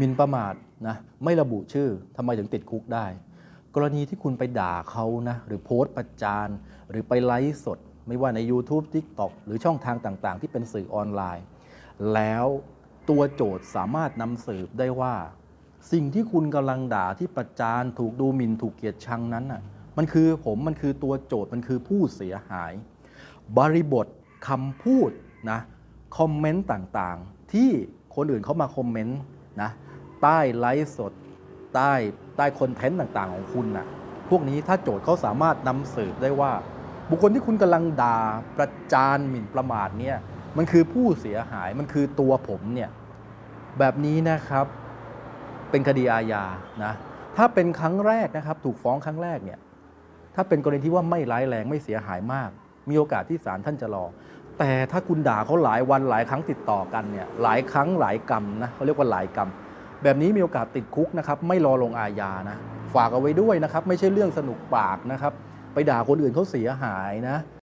มินประมาทนะไม่ระบุชื่อทำไมถึงติดคุกได้ กรณีที่คุณไปด่าเขานะหรือโพสต์ประจานหรือไปไลฟ์สด ไม่ว่าใน YouTube TikTok หรือช่องทางต่างๆ ที่เป็นสื่อออนไลน์ แล้วตัวโจทย์สามารถนำสืบได้ว่า สิ่งที่คุณกำลังด่าที่ประจานถูกดูหมิ่นถูกเกลียดชังนั้นน่ะมันคือผมมันคือตัวโจทย์มันคือผู้เสียหาย บริบทคำพูดนะคอมเมนต์ต่างๆ ที่คนอื่นเขามาคอมเมนต์ นะใต้ไลฟ์สด ใต้ใต้คอนเทนต์ต่างๆ ของคุณน่ะพวกนี้ถ้าโจทย์เขาสามารถนำสืบได้ว่า บุคคลที่คุณกำลังด่าประจานหมิ่นประมาทเนี่ยมันคือผู้เสียหายมันคือตัวผมเนี่ยแบบนี้นะครับเป็นคดีอาญานะถ้าเป็นครั้งแรกนะครับ ถูกฟ้องครั้งแรกเนี่ยถ้าเป็นกรณีที่ว่าไม่ร้ายแรงไม่เสียหายมาก มีโอกาสที่ศาลท่านจะรอ แต่ถ้าคุณด่าเขาหลายวันหลายครั้งติดต่อกันเนี่ยหลายครั้งหลายกรรมนะเขาเรียกว่าหลายกรรม แบบนี้มีโอกาสติดคุกนะครับไม่รอลงอาญานะฝากเอาไว้ด้วยนะครับ ไม่ใช่เรื่องสนุกปากนะครับ ไปด่าคนอื่นเขาเสียหายนะ